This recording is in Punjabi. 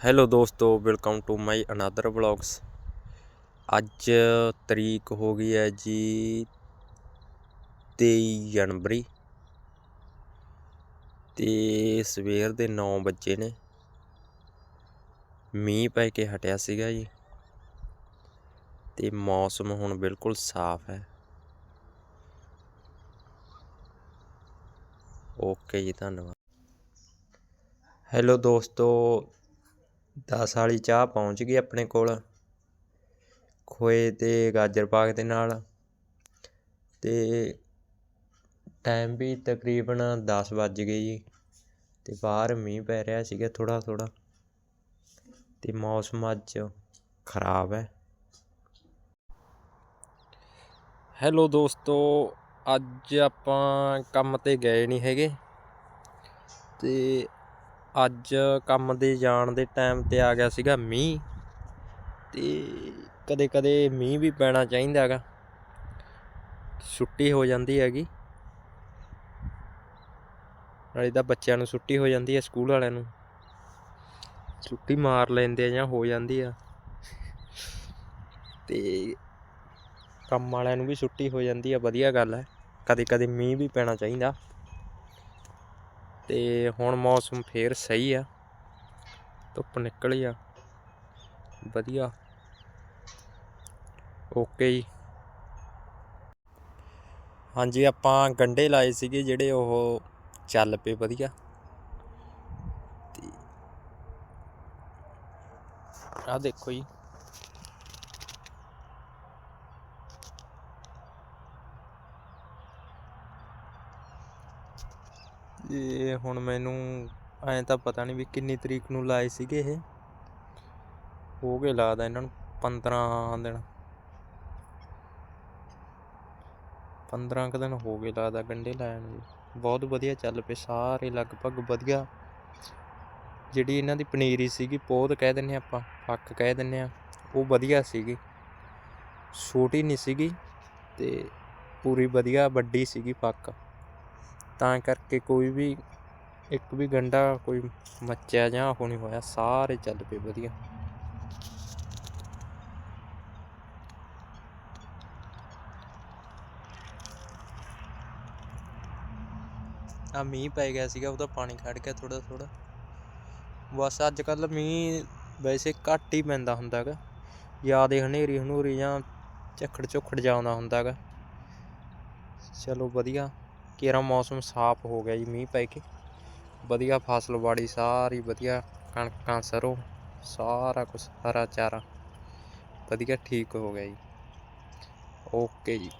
ਹੈਲੋ ਦੋਸਤੋ welcome to my another vlogs ਅੱਜ ਤਰੀਕ ਹੋ ਗਈ ਹੈ ਜੀ 23 ਜਨਵਰੀ ਤੇ ਸਵੇਰ ਦੇ 9 ਵਜੇ ਨੇ। ਮੀਂਹ ਪੈ ਕੇ ਹਟਿਆ ਸੀਗਾ ਜੀ ਤੇ ਮੌਸਮ ਹੁਣ ਬਿਲਕੁਲ ਸਾਫ਼ ਹੈ। ਓਕੇ ਜੀ, ਧੰਨਵਾਦ। ਹੈਲੋ ਦੋਸਤੋ 10 ਵਾਲੀ ਚਾਹ ਪਹੁੰਚ ਗਈ ਆਪਣੇ ਕੋਲ। ਖੋਏ ਤੇ ਗਾਜਰ ਪਾਕ ਦੇ ਨਾਲ। ਤੇ ਟਾਈਮ ਵੀ ਤਕਰੀਬਨ 10 ਵੱਜ ਗਏ ਜੀ। ਤੇ ਬਾਹਰ ਮੀਂਹ ਪੈ ਰਿਹਾ ਸੀਗਾ ਥੋੜਾ ਥੋੜਾ ਤੇ ਮੌਸਮ ਅੱਜ ਖਰਾਬ ਹੈ। ਹੈਲੋ ਦੋਸਤੋ, ਅੱਜ ਆਪਾਂ ਕੰਮ ਤੇ ਗਏ ਨਹੀਂ ਹੈਗੇ। ਤੇ ਅੱਜ ਕੰਮ ਦੇ ਜਾਣ ਦੇ ਟਾਈਮ ਤੇ ਆ ਗਿਆ ਸੀਗਾ ਮੀਂਹ ਤੇ ਕਦੇ ਕਦੇ ਮੀਂਹ ਵੀ ਪੈਣਾ ਚਾਹੀਦਾ ਹੈਗਾ। ਛੁੱਟੀ ਹੋ ਜਾਂਦੀ ਹੈਗੀ। ਨਾਲੇ ਤਾਂ ਬੱਚਿਆਂ ਨੂੰ ਛੁੱਟੀ ਹੋ ਜਾਂਦੀ ਹੈ, ਸਕੂਲ ਵਾਲਿਆਂ ਨੂੰ। ਛੁੱਟੀ ਮਾਰ ਲੈਂਦੇ ਆ ਜਾਂ ਹੋ ਜਾਂਦੀ ਆ। ਤੇ ਕੰਮ ਵਾਲਿਆਂ ਨੂੰ ਵੀ ਛੁੱਟੀ ਹੋ ਜਾਂਦੀ ਆ, ਵਧੀਆ ਗੱਲ ਹੈ। ਕਦੇ ਕਦੇ ਮੀਂਹ ਵੀ ਪੈਣਾ ਚਾਹੀਦਾ। ਤੇ ਹੁਣ ਮੌਸਮ ਫੇਰ ਸਹੀ ਆ। ਧੁੱਪ ਨਿਕਲੀ ਆ। ਵਧੀਆ। ਓਕੇ ਜੀ। ਹਾਂਜੀ, ਆਪਾਂ ਗੰਡੇ ਲਾਏ ਸੀਗੇ ਜਿਹੜੇ ਉਹ ਚੱਲ ਪਏ ਵਧੀਆ। ਤੇ ਆ ਦੇਖੋ ਜੀ। ਇਹ ਹੁਣ ਮੈਨੂੰ ਐਂ ਤਾਂ ਪਤਾ ਨਹੀਂ ਵੀ ਕਿੰਨੀ ਤਰੀਕ ਨੂੰ ਲਾਏ ਸੀਗੇ ਇਹ। ਹੋ ਗਏ ਲੱਗਦਾ ਇਹਨਾਂ ਨੂੰ 15 ਦਿਨ। 15 ਕੁ ਦਿਨ ਹੋ ਗਏ ਲੱਗਦਾ ਗੰਡੇ ਲਾਇਆ ਨੂੰ ਜੀ ਬਹੁਤ ਵਧੀਆ ਚੱਲ ਪਏ, ਸਾਰੇ ਲਗਭਗ ਵਧੀਆ। ਜਿਹੜੀ ਇਹਨਾਂ ਦੀ ਪਨੀਰੀ ਸੀਗੀ ਪੋਦ ਕਹਿ ਦਿੰਨੇ ਆਪਾਂ ਫੱਕ ਕਹਿ ਦਿੰਨੇ ਆ ਉਹ ਵਧੀਆ ਸੀਗੀ। ਛੋਟੀ ਨਹੀਂ ਸੀਗੀ ਤੇ ਪੂਰੀ ਵਧੀਆ ਵੱਡੀ ਸੀਗੀ ਫੱਕ ਤਾਂ ਕਰਕੇ ਕੋਈ ਵੀ ਇੱਕ ਵੀ ਗੰਡਾ ਕੋਈ ਮੱਚਿਆ ਜਾਂ ਉਹ ਨਹੀਂ ਹੋਇਆ, ਸਾਰੇ ਚੱਲ ਪਏ ਵਧੀਆ। ਆ ਮੀਂਹ ਪੈ ਗਿਆ ਸੀਗਾ, ਉਹਦਾ ਪਾਣੀ ਖੜ ਗਿਆ ਥੋੜਾ ਥੋੜਾ ਬਸ ਅੱਜ ਕੱਲ ਮੀਂਹ ਵੈਸੇ ਘੱਟ ਹੀ ਪੈਂਦਾ ਹੁੰਦਾਗਾ ਜਿਆਦੇ ਹਨੇਰੀ ਹਨੂਰੀ ਜਾਂ ਝੱਖੜ ਝੁੱਖੜ ਜਾਉਂਦਾ ਹੁੰਦਾਗਾ ਚਲੋ ਵਧੀਆ। ਕੇਰਾ ਮੌਸਮ ਸਾਫ਼ ਹੋ ਗਿਆ ਜੀ, ਮੀਂਹ ਪੈ ਕੇ। ਵਧੀਆ ਫਸਲ ਬਾੜੀ ਸਾਰੀ ਵਧੀਆ, ਕਣਕਾਂ ਸਰੋਂ, ਸਾਰਾ ਕੁਝ ਹਰਾ ਚਾਰਾ। ਵਧੀਆ ਠੀਕ ਹੋ ਗਿਆ ਜੀ। ਓਕੇ ਜੀ।